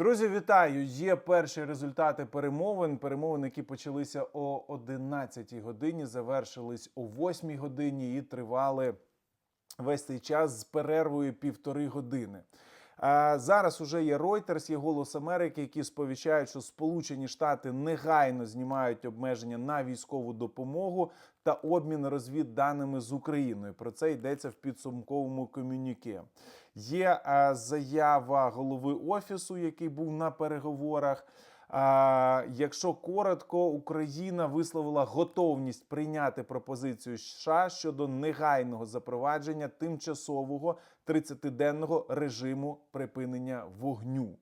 Друзі, вітаю! Є перші результати перемовин. Перемовини, які почалися о 11 годині, завершились о 8 годині і тривали весь цей час з перервою півтори години. Зараз уже є Reuters, є Голос Америки, які сповіщають, що Сполучені Штати негайно знімають обмеження на військову допомогу та обмін розвідданими з Україною. Про це йдеться в підсумковому комюніке. Є заява голови офісу, який був на переговорах. А, якщо коротко, Україна висловила готовність прийняти пропозицію США щодо негайного запровадження тимчасового 30-денного режиму припинення вогню.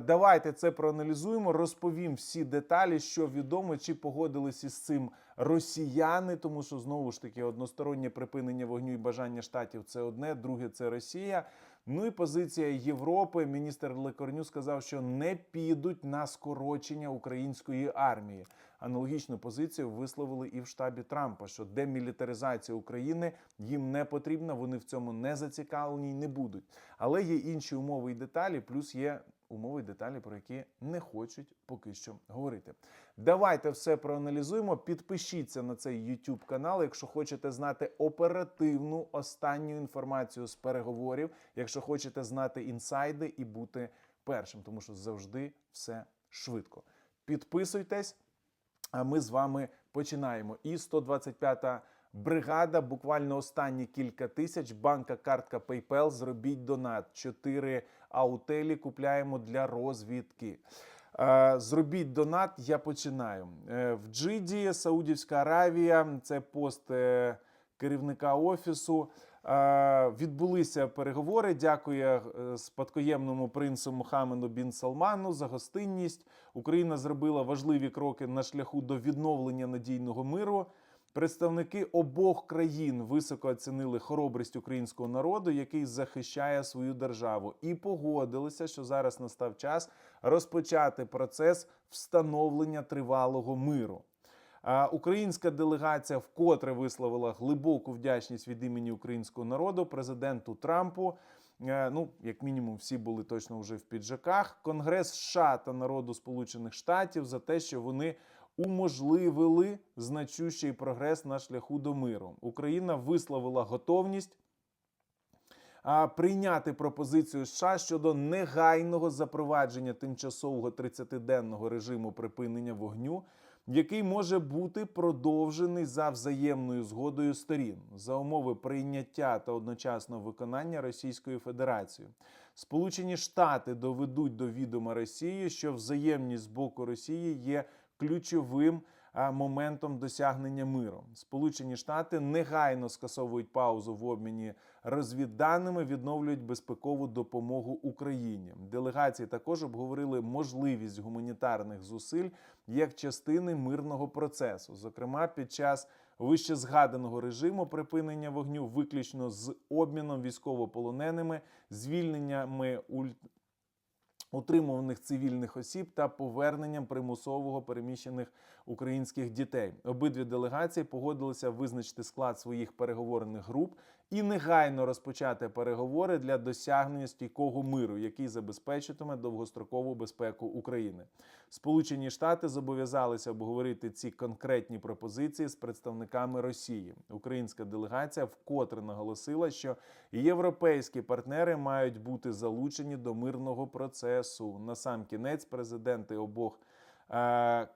Давайте це проаналізуємо. Розповім всі деталі, що відомо, чи погодились із цим росіяни, тому що знову ж таки одностороннє припинення вогню і бажання штатів це одне, друге це Росія. Ну і позиція Європи. Міністр Лекорню сказав, що не підуть на скорочення української армії. Аналогічну позицію висловили і в штабі Трампа, що демілітаризація України їм не потрібна, вони в цьому не зацікавлені й не будуть. Але є інші умови і деталі, плюс є умови і деталі, про які не хочуть поки що говорити. Давайте все проаналізуємо. Підпишіться на цей YouTube канал, якщо хочете знати оперативну останню інформацію з переговорів, якщо хочете знати інсайди і бути першим, тому що завжди все швидко. Підписуйтесь. А ми з вами починаємо. І 125-та бригада, буквально останні кілька тисяч. Банка, картка PayPal, зробіть донат. Чотири аутелі купляємо для розвідки. Е, Зробіть донат, я починаю. Е, В Джиді, Саудівська Аравія, це пост е, керівника офісу. Відбулися переговори. Дякую спадкоємному принцу Мухаммеду Бін Салману за гостинність. Україна зробила важливі кроки на шляху до відновлення надійного миру. Представники обох країн високо оцінили хоробрість українського народу, який захищає свою державу, і погодилися, що зараз настав час розпочати процес встановлення тривалого миру. Українська делегація вкотре висловила глибоку вдячність від імені українського народу президенту Трампу. Е, Ну, як мінімум, всі були точно вже в піджаках. Конгрес США та народу Сполучених Штатів за те, що вони уможливили значущий прогрес на шляху до миру. Україна висловила готовність прийняти пропозицію США щодо негайного запровадження тимчасового 30-денного режиму припинення вогню, який може бути продовжений за взаємною згодою сторін за умови прийняття та одночасного виконання Російською Федерацією. Сполучені Штати доведуть до відома Росії, що взаємність з боку Росії є ключовим моментом досягнення миру. Сполучені Штати негайно скасовують паузу в обміні розвідданими, відновлюють безпекову допомогу Україні. Делегації також обговорили можливість гуманітарних зусиль як частини мирного процесу, зокрема під час вище згаданого режиму припинення вогню, виключно з обміном військовополоненими, звільненнями уль утримуваних цивільних осіб та поверненням примусового переміщених українських дітей. Обидві делегації погодилися визначити склад своїх переговорних груп і негайно розпочати переговори для досягнення стійкого миру, який забезпечитиме довгострокову безпеку України. Сполучені Штати зобов'язалися обговорити ці конкретні пропозиції з представниками Росії. Українська делегація вкотре наголосила, що європейські партнери мають бути залучені до мирного процесу. На сам кінець президенти обох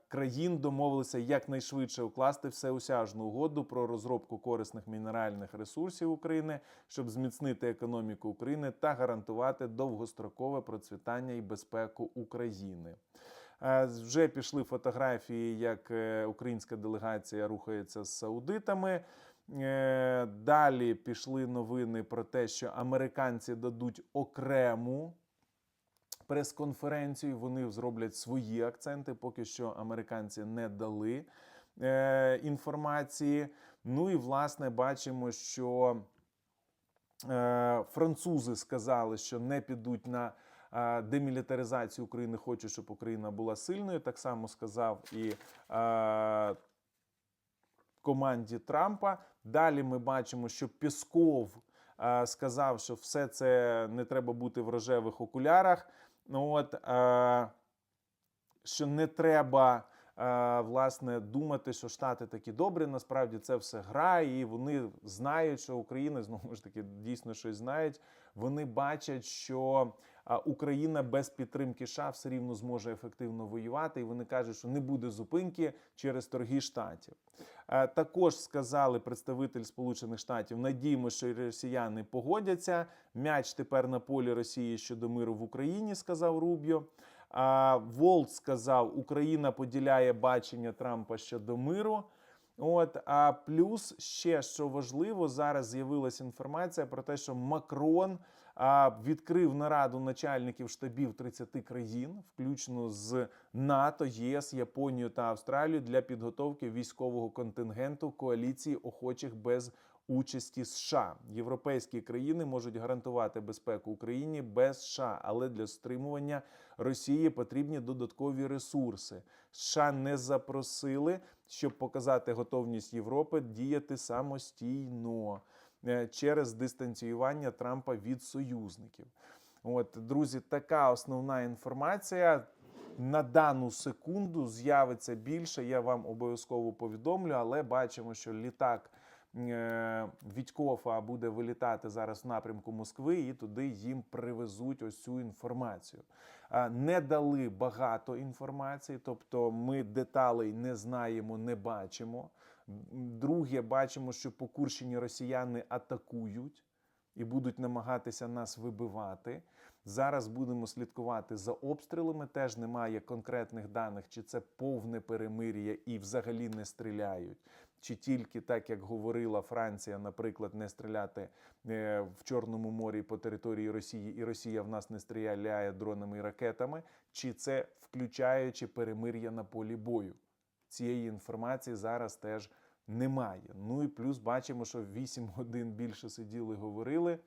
країн домовилися якнайшвидше укласти всеосяжну угоду про розробку корисних мінеральних ресурсів України, щоб зміцнити економіку України та гарантувати довгострокове процвітання і безпеку України. Е, Вже пішли фотографії, як е, українська делегація рухається з саудитами. Е, Далі пішли новини про те, що американці дадуть окрему прес-конференцію. Вони зроблять свої акценти. Поки що американці не дали е, інформації. Ну і власне бачимо, що е, французи сказали, що не підуть на е, демілітаризацію України, хочуть, щоб Україна була сильною. Так само сказав і е, команді Трампа. Далі ми бачимо, що Пісков е, сказав, що все це не треба бути в рожевих окулярах. Ну от е, що не треба. Е, Власне, думати, що Штати такі добрі, насправді це все гра, і вони знають, що Україна знову ж таки дійсно щось знають. Вони бачать, що Україна без підтримки США все рівно зможе ефективно воювати, і вони кажуть, що не буде зупинки через торги штатів. Е, Також сказали представитель Сполучених Штатів, надіємося, що росіяни погодяться. М'яч тепер на полі Росії щодо миру в Україні, сказав Рубіо. А Волт сказав, Україна поділяє бачення Трампа щодо миру. От а плюс ще що важливо, зараз з'явилася інформація про те, що Макрон а, відкрив нараду начальників штабів 30 країн, включно з НАТО, ЄС, Японією та Австралією, для підготовки військового контингенту коаліції охочих без участі США. Європейські країни можуть гарантувати безпеку Україні без США, але для стримування Росії потрібні додаткові ресурси. США не запросили, щоб показати готовність Європи діяти самостійно е, через дистанціювання Трампа від союзників. От, друзі, така основна інформація. На дану секунду з'явиться більше. Я вам обов'язково повідомлю, але бачимо, що літак Вітькофа буде вилітати зараз в напрямку Москви, і туди їм привезуть ось цю інформацію. Не дали багато інформації, тобто ми деталей не знаємо, не бачимо. Друге, бачимо, що по росіяни атакують і будуть намагатися нас вибивати. Зараз будемо слідкувати за обстрілами. Теж немає конкретних даних, чи це повне перемир'я і взагалі не стріляють, чи тільки так, як говорила Франція, наприклад, не стріляти е, в Чорному морі по території Росії, і Росія в нас не стріляє дронами і ракетами, чи це включаючи перемир'я на полі бою. Цієї інформації зараз теж немає. Ну і плюс бачимо, що 8 годин більше сиділи, говорили.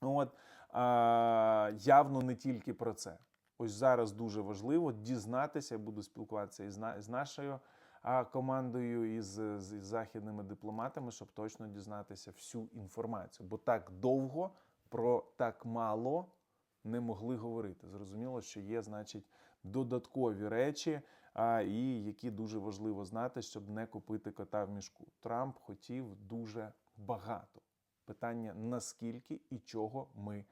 От а, явно не тільки про це. Ось зараз дуже важливо дізнатися. Я буду спілкуватися із, на- з нашою командою, із, з, з західними дипломатами, щоб точно дізнатися всю інформацію. Бо так довго про так мало не могли говорити. Зрозуміло, що є, значить, додаткові речі, а, і які дуже важливо знати, щоб не купити кота в мішку. Трамп хотів дуже багато. Питання наскільки і чого ми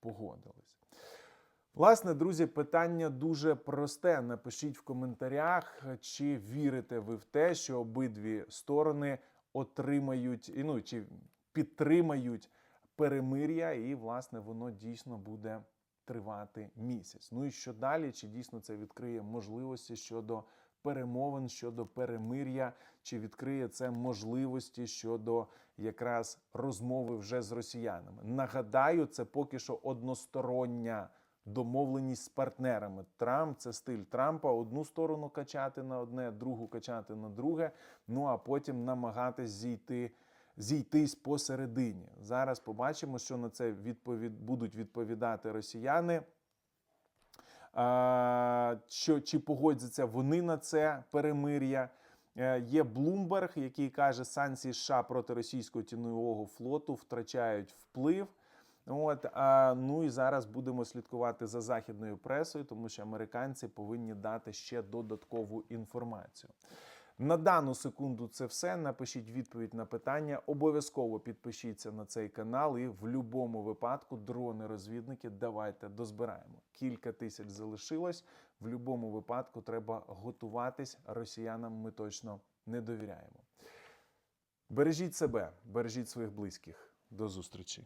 погодились. Власне, друзі, питання дуже просте. Напишіть в коментарях, чи вірите ви в те, що обидві сторони отримають і, ну, чи підтримають перемир'я, і, власне, воно дійсно буде тривати місяць. Ну і що далі? Чи дійсно це відкриє можливості щодо перемовин, щодо перемир'я, чи відкриє це можливості щодо якраз розмови вже з росіянами? Нагадаю, це поки що одностороння домовленість з партнерами. Трамп це стиль Трампа: одну сторону качати на одне, другу качати на друге. Ну а потім намагатись зійти. Зійтись посередині. Зараз побачимо, що на це відповід... будуть відповідати росіяни. А, що, чи погодяться вони на це перемир'я? Е, Є Блумберг, який каже, санкції США проти російського тіньового флоту втрачають вплив. От, а, ну і зараз будемо слідкувати за західною пресою, тому що американці повинні дати ще додаткову інформацію. На дану секунду це все. Напишіть відповідь на питання. Обов'язково підпишіться на цей канал, і в будь-якому випадку дрони-розвідники давайте дозбираємо. Кілька тисяч залишилось. В будь-якому випадку треба готуватись. Росіянам ми точно не довіряємо. Бережіть себе, бережіть своїх близьких. До зустрічі.